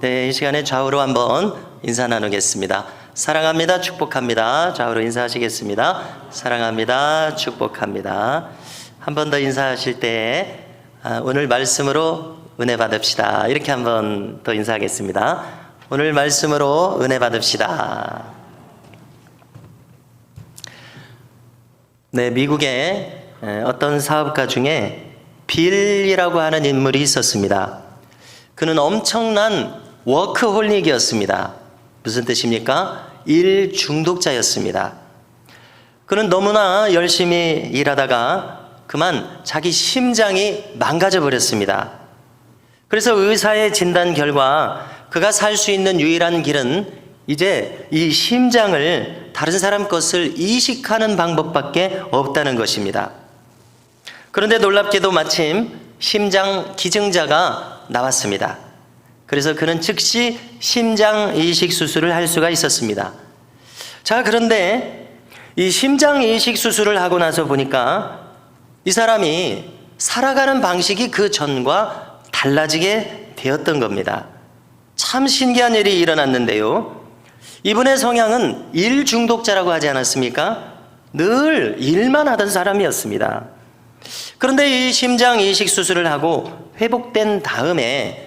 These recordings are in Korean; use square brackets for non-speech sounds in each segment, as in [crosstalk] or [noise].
네, 이 시간에 좌우로 한번 인사 나누겠습니다. 사랑합니다. 축복합니다. 좌우로 인사하시겠습니다. 사랑합니다. 축복합니다. 한 번 더 인사하실 때 아, 오늘 말씀으로 은혜 받읍시다. 이렇게 한 번 더 인사하겠습니다. 오늘 말씀으로 은혜 받읍시다. 네, 미국의 에, 어떤 사업가 중에 빌이라고 하는 인물이 있었습니다. 그는 엄청난 워크홀릭이었습니다. 무슨 뜻입니까? 일 중독자였습니다. 그는 너무나 열심히 일하다가 그만 자기 심장이 망가져 버렸습니다. 그래서 의사의 진단 결과 그가 살 수 있는 유일한 길은 이제 이 심장을 다른 사람 것을 이식하는 방법밖에 없다는 것입니다. 그런데 놀랍게도 마침 심장 기증자가 나왔습니다. 그래서 그는 즉시 심장 이식 수술을 할 수가 있었습니다. 자, 그런데 이 심장 이식 수술을 하고 나서 보니까 이 사람이 살아가는 방식이 그 전과 달라지게 되었던 겁니다. 참 신기한 일이 일어났는데요. 이분의 성향은 일 중독자라고 하지 않았습니까? 늘 일만 하던 사람이었습니다. 그런데 이 심장 이식 수술을 하고 회복된 다음에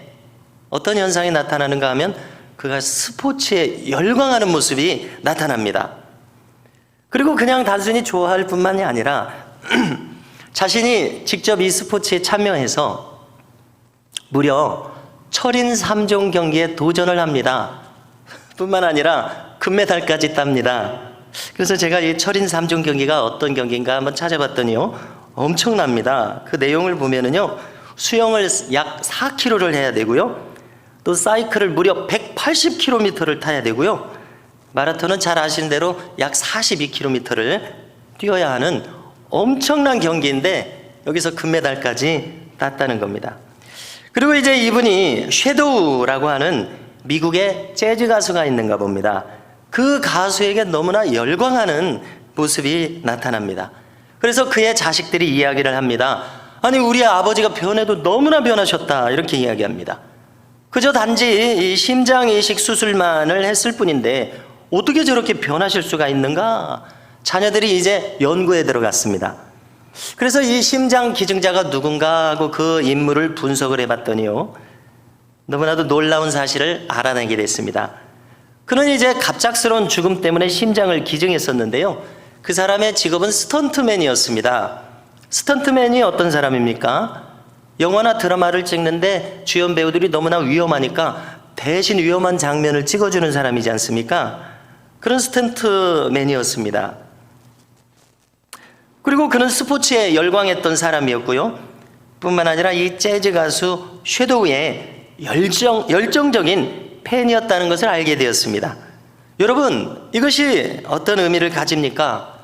어떤 현상이 나타나는가 하면 그가 스포츠에 열광하는 모습이 나타납니다. 그리고 그냥 단순히 좋아할 뿐만이 아니라 [clears throat] 자신이 직접 이 스포츠에 참여해서 무려 철인 3종 경기에 도전을 합니다. [laughs] 뿐만 아니라 금메달까지 tab니다. 그래서 제가 이 철인 3종 경기가 어떤 경기인가 한번 찾아봤더니요. 엄청납니다. 그 내용을 보면은요. 수영을 약 4km를 해야 되고요. 또 사이클을 무려 180km를 타야 되고요. 마라톤은 잘 아시는 대로 약 42km를 뛰어야 하는 엄청난 경기인데 여기서 금메달까지 땄다는 겁니다. 그리고 이제 이분이 섀도우라고 하는 미국의 재즈 가수가 있는가 봅니다. 그 가수에게 너무나 열광하는 모습이 나타납니다. 그래서 그의 자식들이 이야기를 합니다. 아니, 우리 아버지가 변해도 너무나 변하셨다. 이렇게 이야기합니다. 그저 단지 이 심장 이식 수술만을 했을 뿐인데 어떻게 저렇게 변하실 수가 있는가? 자녀들이 이제 연구에 들어갔습니다. 그래서 이 심장 기증자가 누군가 하고 그 인물을 분석을 해봤더니요. 너무나도 놀라운 사실을 알아내게 됐습니다. 그는 이제 갑작스러운 죽음 때문에 심장을 기증했었는데요. 그 사람의 직업은 스턴트맨이었습니다. 스턴트맨이 어떤 사람입니까? 영화나 드라마를 찍는데 주연 배우들이 너무나 위험하니까 대신 위험한 장면을 찍어주는 사람이지 않습니까? 그런 스턴트맨이었습니다. 그리고 그는 스포츠에 열광했던 사람이었고요. 뿐만 아니라 이 재즈 가수 섀도우의 열정, 열정적인 팬이었다는 것을 알게 되었습니다. 여러분, 이것이 어떤 의미를 가집니까?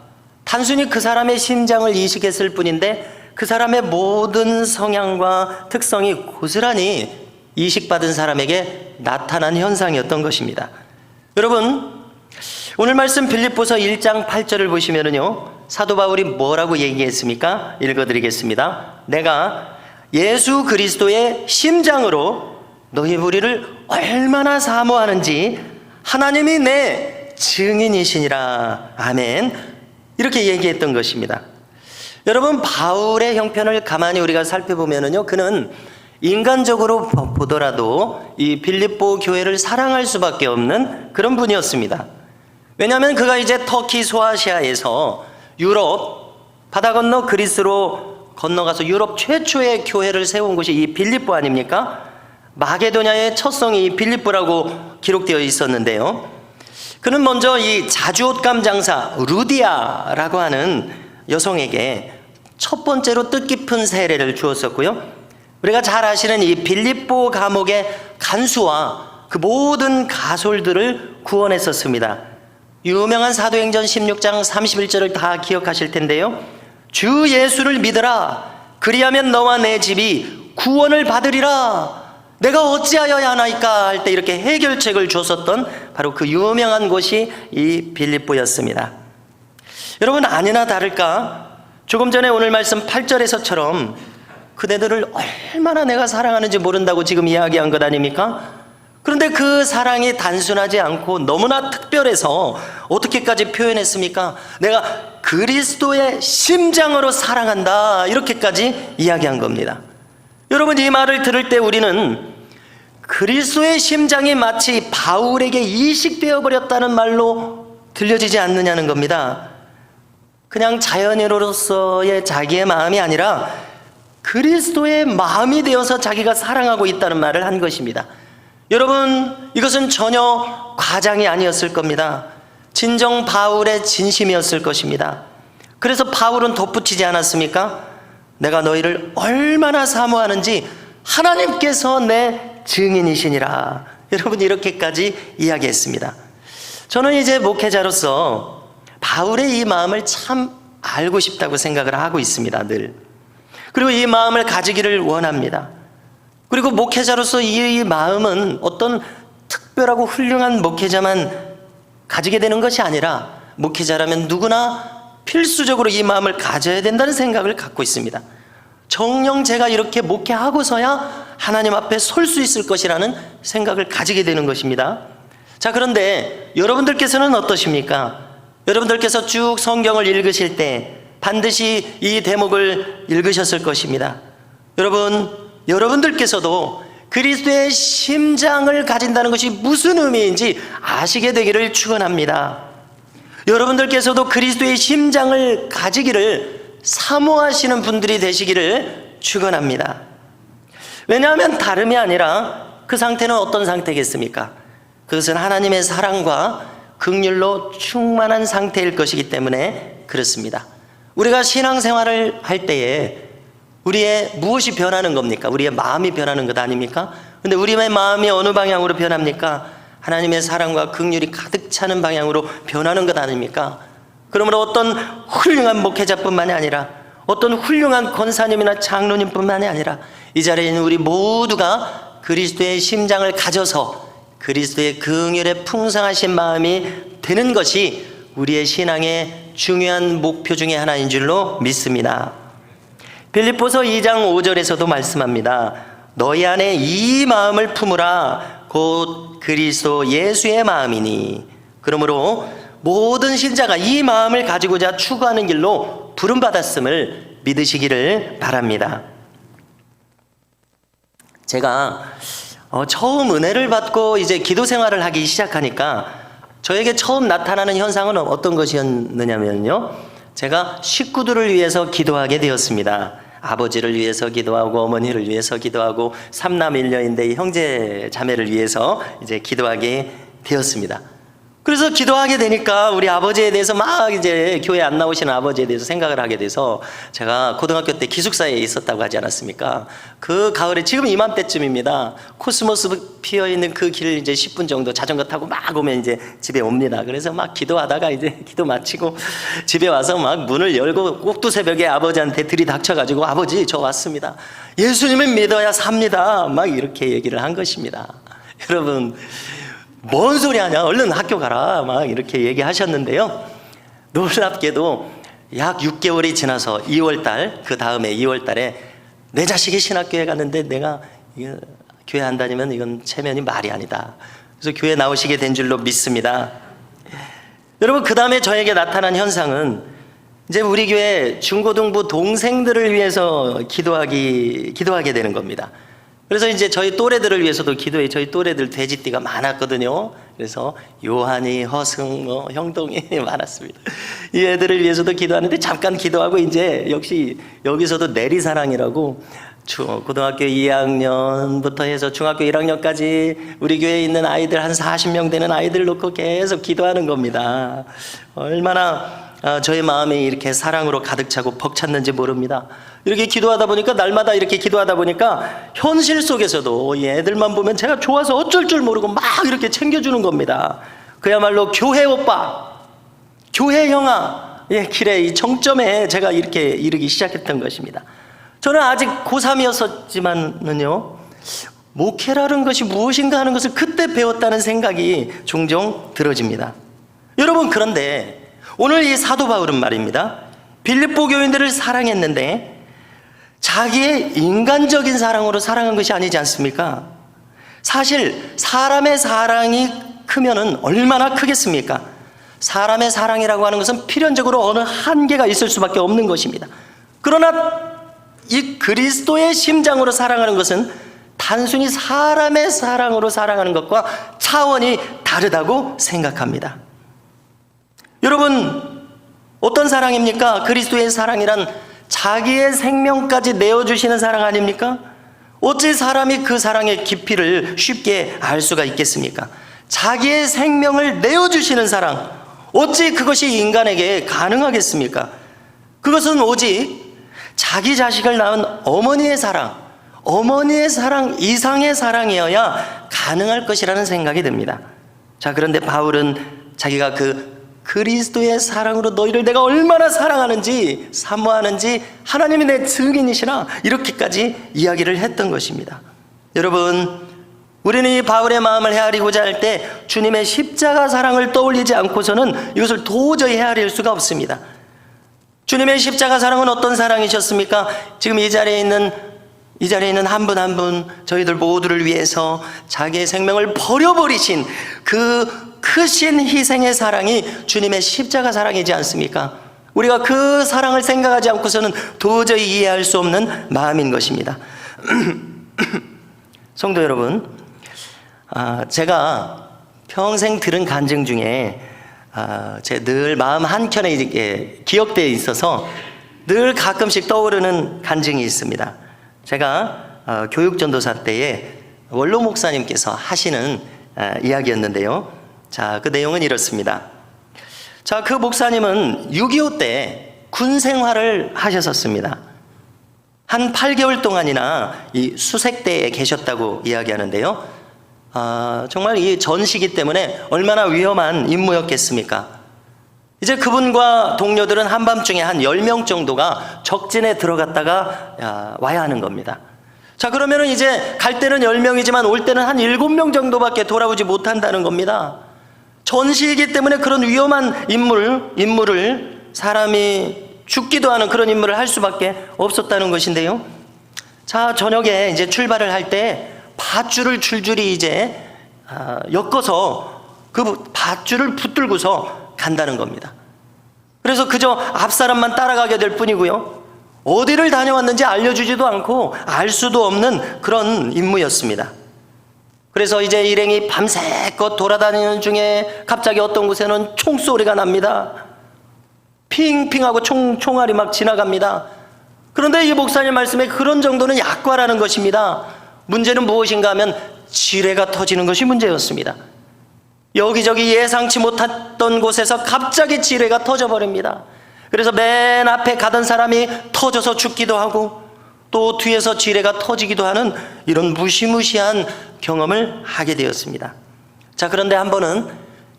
단순히 그 사람의 심장을 이식했을 뿐인데 그 사람의 모든 성향과 특성이 고스란히 이식받은 사람에게 나타난 현상이었던 것입니다. 여러분, 오늘 말씀 빌립보서 1장 8절을 보시면은요. 사도 바울이 뭐라고 얘기했습니까? 읽어 드리겠습니다. 내가 예수 그리스도의 심장으로 너희 무리를 얼마나 사모하는지 하나님이 내 증인이시니라. 아멘. 이렇게 얘기했던 것입니다. 여러분 바울의 형편을 가만히 우리가 살펴보면은요. 그는 인간적으로 보더라도 이 빌립보 교회를 사랑할 수밖에 없는 그런 분이었습니다. 왜냐하면 그가 이제 터키 소아시아에서 유럽 바다 건너 그리스로 건너가서 유럽 최초의 교회를 세운 곳이 이 빌립보 아닙니까? 마게도냐의 첫 성이 이 빌립보라고 기록되어 있었는데요. 그는 먼저 이 자주옷감 장사 루디아라고 하는 여성에게 첫 번째로 뜻깊은 세례를 주었었고요. 우리가 잘 아시는 이 빌립보 감옥의 간수와 그 모든 가솔들을 구원했었습니다. 유명한 사도행전 16장 31절을 다 기억하실 텐데요. 주 예수를 믿으라. 그리하면 너와 내 집이 구원을 받으리라. 내가 어찌하여야 하나이까 할 때 이렇게 해결책을 줬었던 바로 그 유명한 곳이 이 빌립보였습니다. 여러분 아니나 다를까 조금 전에 오늘 말씀 8절에서처럼 그대들을 얼마나 내가 사랑하는지 모른다고 지금 이야기한 것 아닙니까? 그런데 그 사랑이 단순하지 않고 너무나 특별해서 어떻게까지 표현했습니까? 내가 그리스도의 심장으로 사랑한다. 이렇게까지 이야기한 겁니다. 여러분, 이 말을 들을 때 우리는 그리스도의 심장이 마치 바울에게 이식되어 버렸다는 말로 들려지지 않느냐는 겁니다. 그냥 자연인으로서의 자기의 마음이 아니라 그리스도의 마음이 되어서 자기가 사랑하고 있다는 말을 한 것입니다. 여러분, 이것은 전혀 과장이 아니었을 겁니다. 진정 바울의 진심이었을 것입니다. 그래서 바울은 덧붙이지 않았습니까? 내가 너희를 얼마나 사모하는지 하나님께서 내 증인이시니라. [laughs] 여러분, 이렇게까지 이야기했습니다. 저는 이제 목회자로서 바울의 이 마음을 참 알고 싶다고 생각을 하고 있습니다, 늘. 그리고 이 마음을 가지기를 원합니다. 그리고 목회자로서 이 마음은 어떤 특별하고 훌륭한 목회자만 가지게 되는 것이 아니라 목회자라면 누구나 필수적으로 이 마음을 가져야 된다는 생각을 갖고 있습니다. 정령 제가 이렇게 목회하고서야 하나님 앞에 설 수 있을 것이라는 생각을 가지게 되는 것입니다. 자, 그런데 여러분들께서는 어떠십니까? 여러분들께서 쭉 성경을 읽으실 때 반드시 이 대목을 읽으셨을 것입니다. 여러분, 여러분들께서도 그리스도의 심장을 가진다는 것이 무슨 의미인지 아시게 되기를 축원합니다. 여러분들께서도 그리스도의 심장을 가지기를 사모하시는 분들이 되시기를 축원합니다. 왜냐하면 다름이 아니라 그 상태는 어떤 상태겠습니까? 그것은 하나님의 사랑과 극률로 충만한 상태일 것이기 때문에 그렇습니다. 우리가 신앙생활을 할 때에 우리의 무엇이 변하는 겁니까? 우리의 마음이 변하는 것 아닙니까? 근데 우리의 마음이 어느 방향으로 변합니까? 하나님의 사랑과 극률이 가득 차는 방향으로 변하는 것 아닙니까? 그러므로 어떤 훌륭한 목회자뿐만이 아니라 어떤 훌륭한 권사님이나 장로님뿐만이 아니라 이 자리에 있는 우리 모두가 그리스도의 심장을 가져서 그리스도의 긍휼에 풍성하신 마음이 되는 것이 우리의 신앙의 중요한 목표 중의 하나인 줄로 믿습니다. 빌립보서 2장 5절에서도 말씀합니다. 너희 안에 이 마음을 품으라 곧 그리스도 예수의 마음이니 그러므로 모든 신자가 이 마음을 가지고자 추구하는 길로 부름 받았음을 믿으시기를 바랍니다. 제가 어, 처음 은혜를 받고 이제 기도 생활을 하기 시작하니까 저에게 처음 나타나는 현상은 어떤 것이었느냐면요. 제가 식구들을 위해서 기도하게 되었습니다. 아버지를 위해서 기도하고 어머니를 위해서 기도하고 삼남 일녀인데 형제 자매를 위해서 이제 기도하게 되었습니다. 그래서 기도하게 되니까 우리 아버지에 대해서 막 이제 교회 안 나오시는 아버지에 대해서 생각을 하게 돼서 제가 고등학교 때 기숙사에 있었다고 하지 않았습니까? 그 가을에 지금 이맘때쯤입니다. 코스모스 피어 있는 그 길을 이제 10분 정도 자전거 타고 막 오면 이제 집에 옵니다. 그래서 막 기도하다가 이제 [laughs] 기도 마치고 집에 와서 막 문을 열고 꼭두 새벽에 아버지한테 들이닥쳐가지고 아버지 저 왔습니다. 예수님을 믿어야 삽니다. 막 이렇게 얘기를 한 것입니다. [laughs] 여러분 뭔 소리 하냐? 얼른 학교 가라. 막 이렇게 얘기하셨는데요. 놀랍게도 약 6개월이 지나서 2월 달, 그 다음에 2월 달에 내 자식이 신학교에 갔는데 내가 교회 안 다니면 이건 체면이 말이 아니다. 그래서 교회 나오시게 된 줄로 믿습니다. 여러분, 그 다음에 저에게 나타난 현상은 이제 우리 교회 중고등부 동생들을 위해서 기도하기, 기도하게 되는 겁니다. 그래서 이제 저희 또래들을 위해서도 기도해 저희 또래들 돼지띠가 많았거든요. 그래서 요한이, 허승, 뭐 형동이 [laughs] 많았습니다. 이 애들을 위해서도 기도하는데 잠깐 기도하고 이제 역시 여기서도 내리사랑이라고 고등학교 2학년부터 해서 중학교 1학년까지 우리 교회에 있는 아이들 한 40명 되는 아이들 놓고 계속 기도하는 겁니다. 얼마나 아, 저의 마음이 이렇게 사랑으로 가득 차고 벅찼는지 모릅니다. 이렇게 기도하다 보니까 날마다 이렇게 기도하다 보니까 현실 속에서도 이 애들만 보면 제가 좋아서 어쩔 줄 모르고 막 이렇게 챙겨주는 겁니다. 그야말로 교회 오빠, 교회 형아, 예, 길의 이 정점에 제가 이렇게 이르기 시작했던 것입니다. 저는 아직 고3이었었지만은요, 목회라는 것이 무엇인가 하는 것을 그때 배웠다는 생각이 종종 들어집니다. 여러분, 그런데 오늘 이 사도 바울은 말입니다. 빌립보 교인들을 사랑했는데 자기의 인간적인 사랑으로 사랑한 것이 아니지 않습니까? 사실 사람의 사랑이 크면은 얼마나 크겠습니까? 사람의 사랑이라고 하는 것은 필연적으로 어느 한계가 있을 수밖에 없는 것입니다. 그러나 이 그리스도의 심장으로 사랑하는 것은 단순히 사람의 사랑으로 사랑하는 것과 차원이 다르다고 생각합니다. 여러분, 어떤 사랑입니까? 그리스도의 사랑이란 자기의 생명까지 내어주시는 사랑 아닙니까? 어찌 사람이 그 사랑의 깊이를 쉽게 알 수가 있겠습니까? 자기의 생명을 내어주시는 사랑, 어찌 그것이 인간에게 가능하겠습니까? 그것은 오직 자기 자식을 낳은 어머니의 사랑, 어머니의 사랑 이상의 사랑이어야 가능할 것이라는 생각이 듭니다. 자, 그런데 바울은 자기가 그 그리스도의 사랑으로 너희를 내가 얼마나 사랑하는지 사모하는지 하나님이 내 증인이시라 이렇게까지 이야기를 했던 것입니다. 여러분, 우리는 이 바울의 마음을 헤아리고자 할 때 주님의 십자가 사랑을 떠올리지 않고서는 이것을 도저히 헤아릴 수가 없습니다. 주님의 십자가 사랑은 어떤 사랑이셨습니까? 지금 이 자리에 있는 이 자리에 있는 한 분 한 분 저희들 모두를 위해서 자기의 생명을 버려버리신 그 크신 희생의 사랑이 주님의 십자가 사랑이지 않습니까? 우리가 그 사랑을 생각하지 않고서는 도저히 이해할 수 없는 마음인 것입니다. [clears throat] 성도 여러분, 아, 제가 평생 들은 간증 중에 아, 제 늘 마음 한켠에 기억되어 있어서 늘 가끔씩 떠오르는 간증이 있습니다. 제가 어, 교육전도사 때에 원로 목사님께서 하시는 아, 이야기였는데요. 자, 그 내용은 이렇습니다. 자, 그 목사님은 6.25 때 군 생활을 하셨었습니다. 한 8개월 동안이나 이 수색대에 계셨다고 이야기하는데요. 아, 정말 이 전시기 때문에 얼마나 위험한 임무였겠습니까? 이제 그분과 동료들은 한밤중에 한 10명 정도가 적진에 들어갔다가 야, 와야 하는 겁니다. 자, 그러면은 이제 갈 때는 10명이지만 올 때는 한 7명 정도밖에 돌아오지 못한다는 겁니다. 전시이기 때문에 그런 위험한 인물, 임무를 사람이 죽기도 하는 그런 임무를 할 수밖에 없었다는 것인데요. 자, 저녁에 이제 출발을 할 때 밧줄을 줄줄이 이제 아, 엮어서 그 밧줄을 붙들고서 간다는 겁니다. 그래서 그저 앞사람만 따라가게 될 뿐이고요. 어디를 다녀왔는지 알려주지도 않고 알 수도 없는 그런 임무였습니다. 그래서 이제 일행이 밤새껏 돌아다니는 중에 갑자기 어떤 곳에는 총소리가 납니다. 핑핑하고 총, 총알이 막 지나갑니다. 그런데 이 목사님 말씀에 그런 정도는 약과라는 것입니다. 문제는 무엇인가 하면 지뢰가 터지는 것이 문제였습니다. 여기저기 예상치 못했던 곳에서 갑자기 지뢰가 터져버립니다. 그래서 맨 앞에 가던 사람이 터져서 죽기도 하고 또 뒤에서 지뢰가 터지기도 하는 이런 무시무시한 경험을 하게 되었습니다. 자, 그런데 한 번은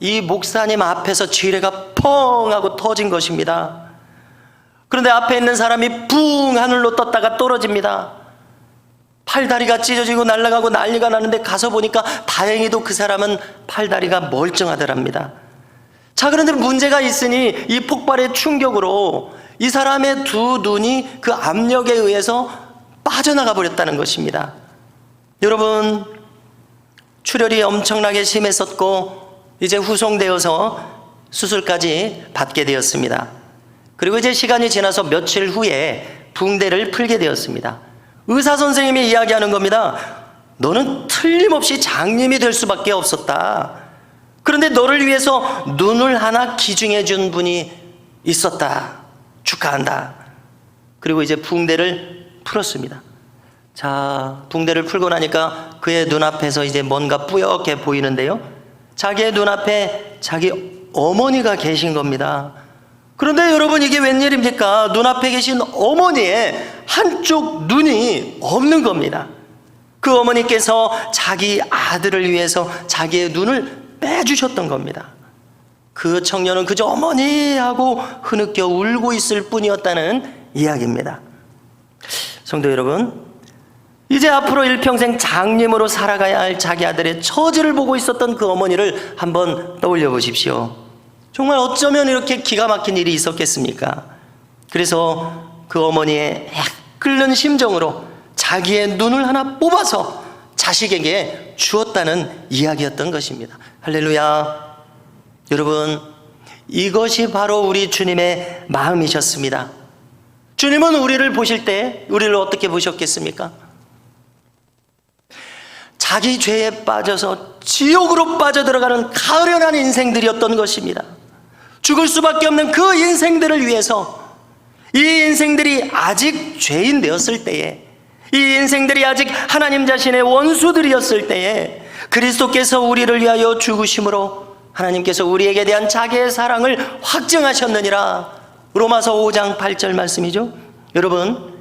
이 목사님 앞에서 지뢰가 펑 하고 터진 것입니다. 그런데 앞에 있는 사람이 붕 하늘로 떴다가 떨어집니다. 팔다리가 찢어지고 날아가고 난리가 나는데 가서 보니까 다행히도 그 사람은 팔다리가 멀쩡하더랍니다. 자, 그런데 문제가 있으니 이 폭발의 충격으로 이 사람의 두 눈이 그 압력에 의해서 빠져나가 버렸다는 것입니다. 여러분, 출혈이 엄청나게 심했었고, 이제 후송되어서 수술까지 받게 되었습니다. 그리고 이제 시간이 지나서 며칠 후에 붕대를 풀게 되었습니다. 의사 선생님이 이야기하는 겁니다. 너는 틀림없이 장님이 될 수밖에 없었다. 그런데 너를 위해서 눈을 하나 기증해 준 분이 있었다. 축하한다. 그리고 이제 붕대를 풀었습니다. 자, 붕대를 풀고 나니까 그의 눈앞에서 이제 뭔가 뿌옇게 보이는데요. 자기의 눈앞에 자기 어머니가 계신 겁니다. 그런데 여러분 이게 웬일입니까? 눈앞에 계신 어머니의 한쪽 눈이 없는 겁니다. 그 어머니께서 자기 아들을 위해서 자기의 눈을 빼주셨던 겁니다. 그 청년은 그저 어머니 하고 흐느껴 울고 있을 뿐이었다는 이야기입니다. 성도 여러분, 이제 앞으로 일평생 장님으로 살아가야 할 자기 아들의 처지를 보고 있었던 그 어머니를 한번 떠올려 보십시오. 정말 어쩌면 이렇게 기가 막힌 일이 있었겠습니까? 그래서 그 어머니의 끓는 심정으로 자기의 눈을 하나 뽑아서 자식에게 주었다는 이야기였던 것입니다. 할렐루야. 여러분, 이것이 바로 우리 주님의 마음이셨습니다. 주님은 우리를 보실 때 우리를 어떻게 보셨겠습니까? 자기 죄에 빠져서 지옥으로 빠져들어가는 가련한 인생들이었던 것입니다. 죽을 수밖에 없는 그 인생들을 위해서 이 인생들이 아직 죄인 되었을 때에 이 인생들이 아직 하나님 자신의 원수들이었을 때에 그리스도께서 우리를 위하여 죽으심으로 하나님께서 우리에게 대한 자기의 사랑을 확증하셨느니라 로마서 5장 8절 말씀이죠. 여러분,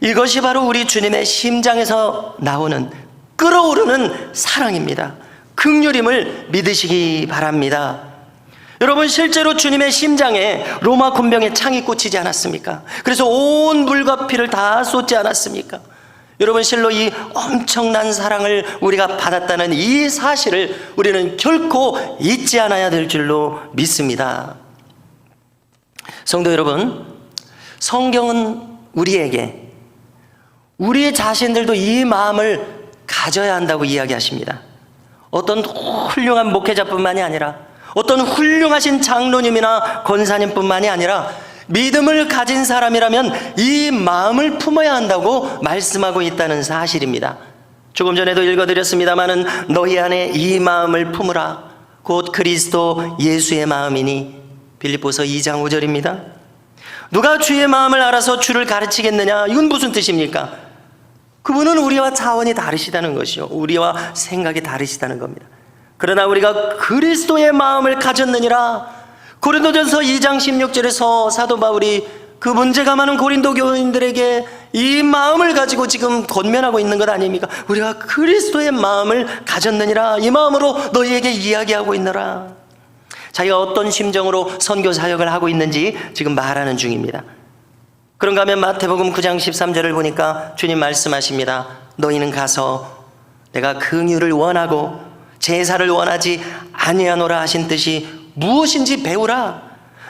이것이 바로 우리 주님의 심장에서 나오는 끓어오르는 사랑입니다. 극률임을 믿으시기 바랍니다. 여러분 실제로 주님의 심장에 로마 군병의 창이 꽂히지 않았습니까? 그래서 온 물과 피를 다 쏟지 않았습니까? 여러분 실로 이 엄청난 사랑을 우리가 받았다는 이 사실을 우리는 결코 잊지 않아야 될 줄로 믿습니다. 성도 여러분, 성경은 우리에게 우리 자신들도 이 마음을 가져야 한다고 이야기하십니다. 어떤 훌륭한 목회자뿐만이 아니라 어떤 훌륭하신 장로님이나 권사님뿐만이 아니라 믿음을 가진 사람이라면 이 마음을 품어야 한다고 말씀하고 있다는 사실입니다. 조금 전에도 읽어드렸습니다마는 너희 안에 이 마음을 품으라. 곧 그리스도 예수의 마음이니 빌립보서 2장 5절입니다. 누가 주의 마음을 알아서 주를 가르치겠느냐? 이건 무슨 뜻입니까? 그분은 우리와 차원이 다르시다는 것이요. 우리와 생각이 다르시다는 겁니다. 그러나 우리가 그리스도의 마음을 가졌느니라. 고린도전서 2장 16절에서 사도 바울이 그 문제가 많은 고린도 교인들에게 이 마음을 가지고 지금 권면하고 있는 것 아닙니까? 우리가 그리스도의 마음을 가졌느니라. 이 마음으로 너희에게 이야기하고 있노라. 자기가 어떤 심정으로 선교 사역을 하고 있는지 지금 말하는 중입니다. 그런가 하면 마태복음 9장 13절을 보니까 주님 말씀하십니다. 너희는 가서 내가 긍휼을 원하고 제사를 원하지 아니하노라 하신 뜻이 무엇인지 배우라.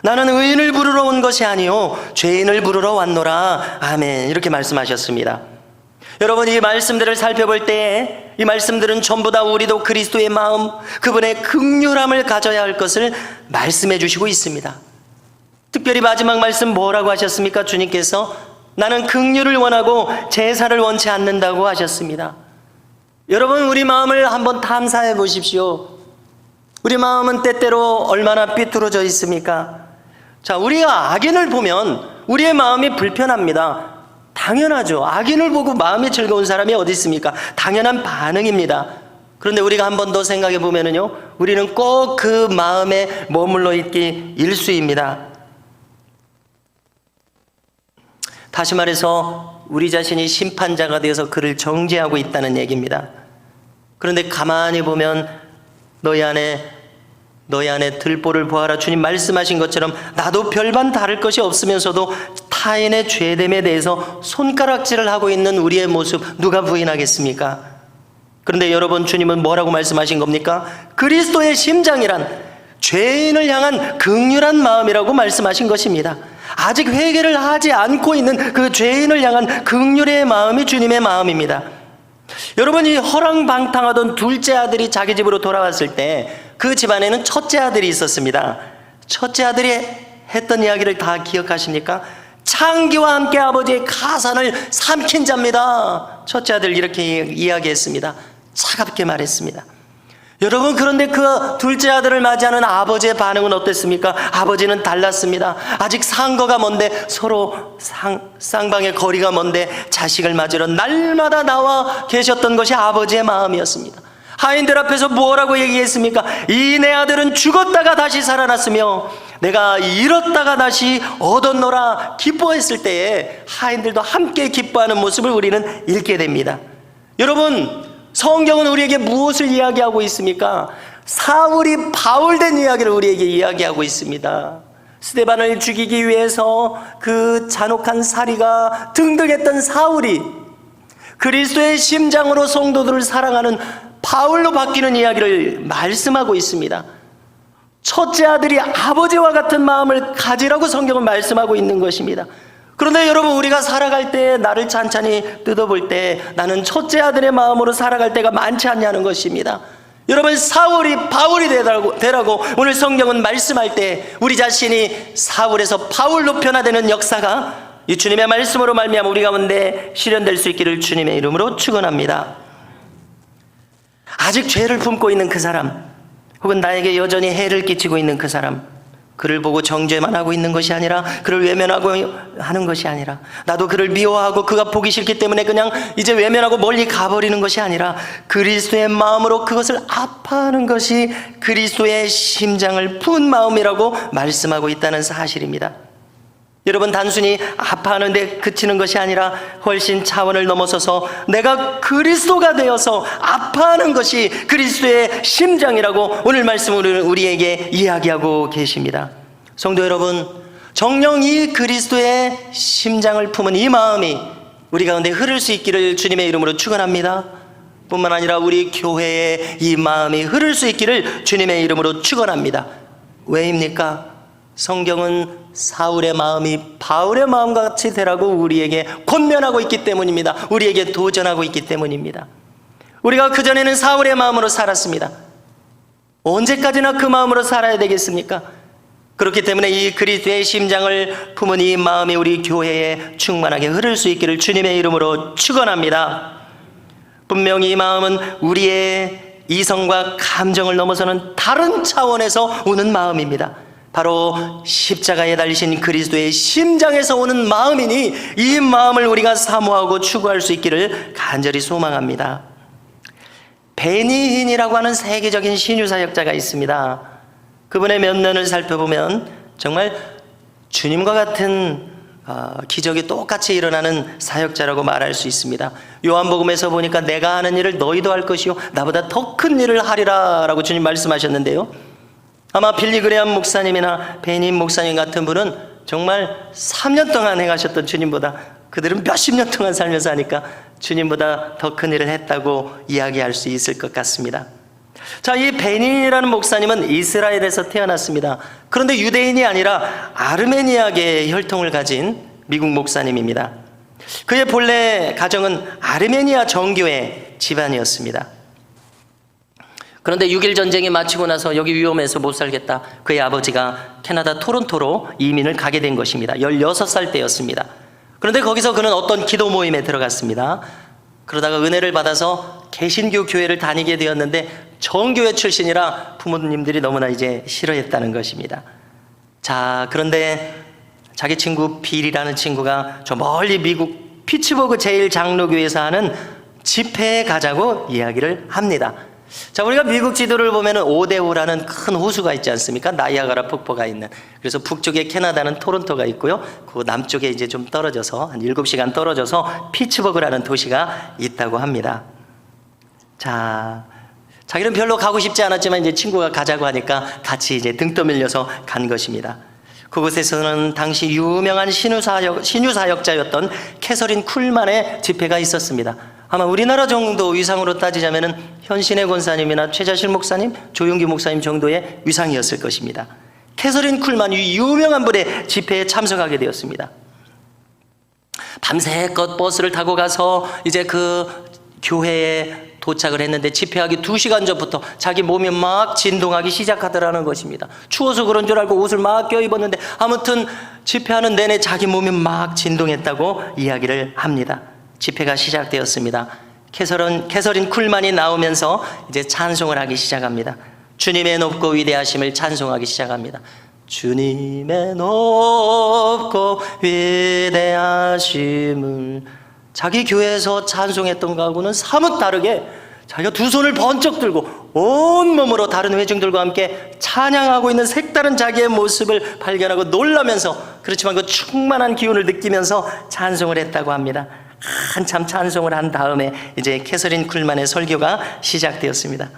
나는 의인을 부르러 온 것이 아니요 죄인을 부르러 왔노라. 아멘. 이렇게 말씀하셨습니다. 여러분 이 말씀들을 살펴볼 때이 말씀들은 전부 다 우리도 그리스도의 마음, 그분의 극률함을 가져야 할 것을 말씀해 주시고 있습니다. 특별히 마지막 말씀 뭐라고 하셨습니까? 주님께서 나는 극률을 원하고 제사를 원치 않는다고 하셨습니다. 여러분 우리 마음을 한번 탐사해 보십시오. 우리 마음은 때때로 얼마나 삐뚤어져 있습니까? 자, 우리가 악인을 보면 우리의 마음이 불편합니다. 당연하죠. 악인을 보고 마음이 즐거운 사람이 어디 있습니까? 당연한 반응입니다. 그런데 우리가 한 번 더 생각해 보면은요, 우리는 꼭 그 마음에 머물러 있기 일수입니다. 다시 말해서 우리 자신이 심판자가 되어서 그를 정죄하고 있다는 얘기입니다. 그런데 가만히 보면 너희 안에 너희 안에 들보를 보아라 주님 말씀하신 것처럼 나도 별반 다를 것이 없으면서도 타인의 죄됨에 대해서 손가락질을 하고 있는 우리의 모습 누가 부인하겠습니까? 그런데 여러분 주님은 뭐라고 말씀하신 겁니까? 그리스도의 심장이란 죄인을 향한 극률한 마음이라고 말씀하신 것입니다. 아직 회개를 하지 않고 있는 그 죄인을 향한 극률의 마음이 주님의 마음입니다. 여러분이 허랑방탕하던 둘째 아들이 자기 집으로 돌아왔을 때 그 집안에는 첫째 아들이 있었습니다. 첫째 아들이 했던 이야기를 다 기억하십니까? 창기와 함께 아버지의 가산을 삼킨 자입니다. 첫째 아들 이렇게 이야기했습니다. 차갑게 말했습니다. 여러분 그런데 그 둘째 아들을 맞이하는 아버지의 반응은 어땠습니까? 아버지는 달랐습니다. 아직 상거가 먼데 서로 상, 쌍방의 거리가 먼데 자식을 맞으러 날마다 나와 계셨던 것이 아버지의 마음이었습니다. 하인들 앞에서 뭐라고 얘기했습니까? 이 내 아들은 죽었다가 다시 살아났으며 내가 잃었다가 다시 얻었노라 기뻐했을 때에 하인들도 함께 기뻐하는 모습을 우리는 읽게 됩니다. 여러분 성경은 우리에게 무엇을 이야기하고 있습니까? 사울이 바울된 이야기를 우리에게 이야기하고 있습니다. 스테반을 죽이기 위해서 그 잔혹한 사리가 등등했던 사울이 그리스도의 심장으로 성도들을 사랑하는 바울로 바뀌는 이야기를 말씀하고 있습니다. 첫째 아들이 아버지와 같은 마음을 가지라고 성경은 말씀하고 있는 것입니다. 그런데 여러분 우리가 살아갈 때 나를 찬찬히 뜯어볼 때 나는 첫째 아들의 마음으로 살아갈 때가 많지 않냐는 것입니다. 여러분 사울이 바울이 되라고, 되라고 오늘 성경은 말씀할 때 우리 자신이 사울에서 바울로 변화되는 역사가 이 주님의 말씀으로 말미암아 우리 가운데 실현될 수 있기를 주님의 이름으로 축원합니다. 아직 죄를 품고 있는 그 사람 혹은 나에게 여전히 해를 끼치고 있는 그 사람 그를 보고 정죄만 하고 있는 것이 아니라 그를 외면하고 하는 것이 아니라 나도 그를 미워하고 그가 보기 싫기 때문에 그냥 이제 외면하고 멀리 가버리는 것이 아니라 그리스도의 마음으로 그것을 아파하는 것이 그리스도의 심장을 푼 마음이라고 말씀하고 있다는 사실입니다. 여러분 단순히 아파하는데 그치는 것이 아니라 훨씬 차원을 넘어서서 내가 그리스도가 되어서 아파하는 것이 그리스도의 심장이라고 오늘 말씀을 우리에게 이야기하고 계십니다. 성도 여러분, 정령 이 그리스도의 심장을 품은 이 마음이 우리 가운데 흐를 수 있기를 주님의 이름으로 축원합니다. 뿐만 아니라 우리 교회의 이 마음이 흐를 수 있기를 주님의 이름으로 축원합니다. 왜입니까? 성경은 사울의 마음이 바울의 마음과 같이 되라고 우리에게 권면하고 있기 때문입니다. 우리에게 도전하고 있기 때문입니다. 우리가 그전에는 사울의 마음으로 살았습니다. 언제까지나 그 마음으로 살아야 되겠습니까? 그렇기 때문에 이 그리스도의 심장을 품은 이 마음이 우리 교회에 충만하게 흐를 수 있기를 주님의 이름으로 축원합니다. 분명히 이 마음은 우리의 이성과 감정을 넘어서는 다른 차원에서 오는 마음입니다. 바로 십자가에 달리신 그리스도의 심장에서 오는 마음이니 이 마음을 우리가 사모하고 추구할 수 있기를 간절히 소망합니다. 베니힌이라고 하는 세계적인 신유사역자가 있습니다. 그분의 면면을 살펴보면 정말 주님과 같은 어, 기적이 똑같이 일어나는 사역자라고 말할 수 있습니다. 요한복음에서 보니까 내가 하는 일을 너희도 할 것이요 나보다 더 큰 일을 하리라라고 주님 말씀하셨는데요. 아마 빌리그레암 목사님이나 베닌 목사님 같은 분은 정말 3년 동안 행하셨던 주님보다 그들은 몇십 년 동안 살면서 하니까 주님보다 더 큰 일을 했다고 이야기할 수 있을 것 같습니다. 자, 이 베닌이라는 목사님은 이스라엘에서 태어났습니다. 그런데 유대인이 아니라 아르메니아계의 혈통을 가진 미국 목사님입니다. 그의 본래 가정은 아르메니아 정교의 집안이었습니다. 그런데 6일 전쟁이 마치고 나서 여기 위험해서 못 살겠다. 그의 아버지가 캐나다 토론토로 이민을 가게 된 것입니다. 16살 때였습니다. 그런데 거기서 그는 어떤 기도 모임에 들어갔습니다. 그러다가 은혜를 받아서 개신교 교회를 다니게 되었는데 정교회 출신이라 부모님들이 너무나 이제 싫어했다는 것입니다. 자, 그런데 자기 친구 빌이라는 친구가 저 멀리 미국 피츠버그 제일 장로교에서 하는 집회에 가자고 이야기를 합니다. 자, 우리가 미국 지도를 보면은 오데오라는 큰 호수가 있지 않습니까? 나이아가라 폭포가 있는. 그래서 북쪽에 캐나다는 토론토가 있고요. 그 남쪽에 이제 좀 떨어져서 한 7시간 떨어져서 피츠버그라는 도시가 있다고 합니다. 자, 자기는 별로 가고 싶지 않았지만 이제 친구가 가자고 하니까 같이 이제 등 떠밀려서 간 것입니다. 그곳에서는 당시 유명한 신유사역, 신유사역자였던 캐서린 쿨만의 집회가 있었습니다. 아마 우리나라 정도 위상으로 따지자면은 현신의 권사님이나 최자실 목사님, 조용기 목사님 정도의 위상이었을 것입니다. 캐서린 쿨만 이 유명한 분의 집회에 참석하게 되었습니다. 밤새껏 버스를 타고 가서 이제 그 교회에 도착을 했는데 집회하기 두 시간 전부터 자기 몸이 막 진동하기 시작하더라는 것입니다. 추워서 그런 줄 알고 옷을 막 껴입었는데 아무튼 집회하는 내내 자기 몸이 막 진동했다고 이야기를 합니다. 집회가 시작되었습니다. 캐서린, 캐서린 쿨만이 나오면서 이제 찬송을 하기 시작합니다. 주님의 높고 위대하심을 찬송하기 시작합니다. 주님의 높고 위대하심을 자기 교회에서 찬송했던 거하고는 사뭇 다르게 자기가 두 손을 번쩍 들고 온 몸으로 다른 회중들과 함께 찬양하고 있는 색다른 자기의 모습을 발견하고 놀라면서 그렇지만 그 충만한 기운을 느끼면서 찬송을 했다고 합니다. 한참 찬송을 한 다음에 이제 캐서린 쿨만의 설교가 시작되었습니다.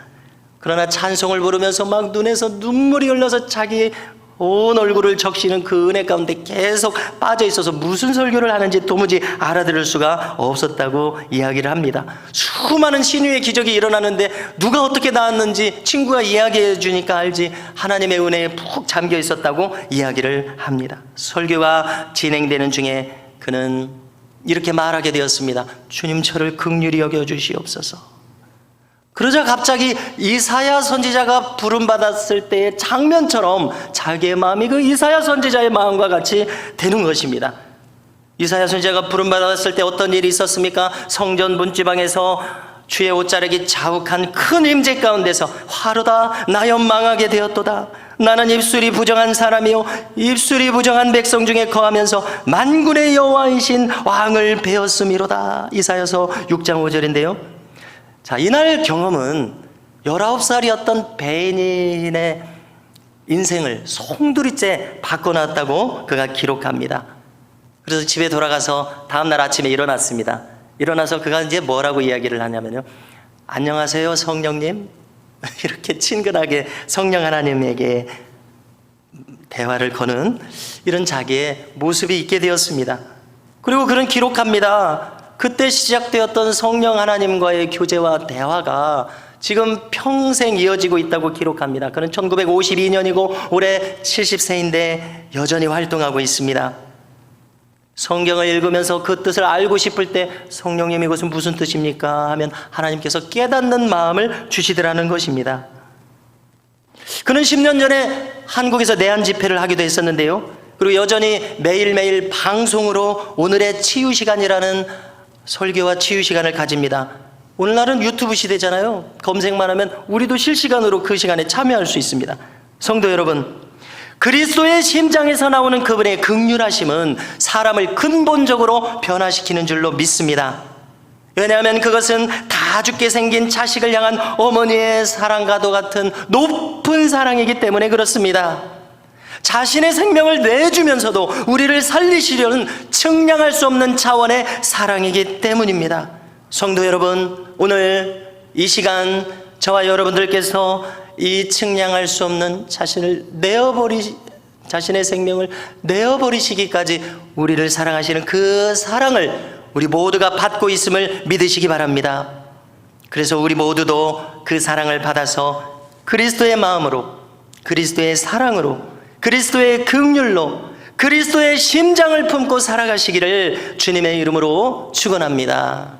그러나 찬송을 부르면서 막 눈에서 눈물이 흘러서 자기 온 얼굴을 적시는 그 은혜 가운데 계속 빠져 있어서 무슨 설교를 하는지 도무지 알아들을 수가 없었다고 이야기를 합니다. 수많은 신유의 기적이 일어나는데 누가 어떻게 나왔는지 친구가 이야기해 주니까 알지 하나님의 은혜에 푹 잠겨 있었다고 이야기를 합니다. 설교가 진행되는 중에 그는 이렇게 말하게 되었습니다. 주님 저를 극률히 여겨 주시옵소서. 그러자 갑자기 이사야 선지자가 부름받았을 때의 장면처럼 자기의 마음이 그 이사야 선지자의 마음과 같이 되는 것입니다. 이사야 선지자가 부름받았을 때 어떤 일이 있었습니까? 성전 문지방에서 주의 옷자락이 자욱한 큰 임재 가운데서 화로다 나 연망하게 되었도다. 나는 입술이 부정한 사람이요 입술이 부정한 백성 중에 거하면서 만군의 여호와이신 왕을 배웠음이로다. 이사야서 6장 5절인데요. 자 이날 경험은 19살이었던 베인의 인생을 송두리째 바꿔놨다고 그가 기록합니다. 그래서 집에 돌아가서 다음날 아침에 일어났습니다. 일어나서 그가 이제 뭐라고 이야기를 하냐면요. 안녕하세요, 성령님. [laughs] 이렇게 친근하게 성령 하나님에게 대화를 거는 이런 자기의 모습이 있게 되었습니다. 그리고 그는 기록합니다. 그때 시작되었던 성령 하나님과의 교제와 대화가 지금 평생 이어지고 있다고 기록합니다. 그는 1952년이고 올해 70세인데 여전히 활동하고 있습니다. 성경을 읽으면서 그 뜻을 알고 싶을 때 성령님 이것은 무슨 뜻입니까? 하면 하나님께서 깨닫는 마음을 주시더라는 것입니다. 그는 10년 전에 한국에서 내한 집회를 하기도 했었는데요. 그리고 여전히 매일매일 방송으로 오늘의 치유 시간이라는 설교와 치유 시간을 가집니다. 오늘날은 유튜브 시대잖아요. 검색만 하면 우리도 실시간으로 그 시간에 참여할 수 있습니다. 성도 여러분, 그리스도의 심장에서 나오는 그분의 극률하심은 사람을 근본적으로 변화시키는 줄로 믿습니다. 왜냐하면 그것은 다 죽게 생긴 자식을 향한 어머니의 사랑과도 같은 높은 사랑이기 때문에 그렇습니다. 자신의 생명을 내주면서도 우리를 살리시려는 측량할 수 없는 차원의 사랑이기 때문입니다. 성도 여러분, 오늘 이 시간 저와 여러분들께서 이 측량할 수 없는 자신을 내어버리 자신의 생명을 내어버리시기까지 우리를 사랑하시는 그 사랑을 우리 모두가 받고 있음을 믿으시기 바랍니다. 그래서 우리 모두도 그 사랑을 받아서 그리스도의 마음으로 그리스도의 사랑으로 그리스도의 긍휼로 그리스도의 심장을 품고 살아가시기를 주님의 이름으로 축원합니다.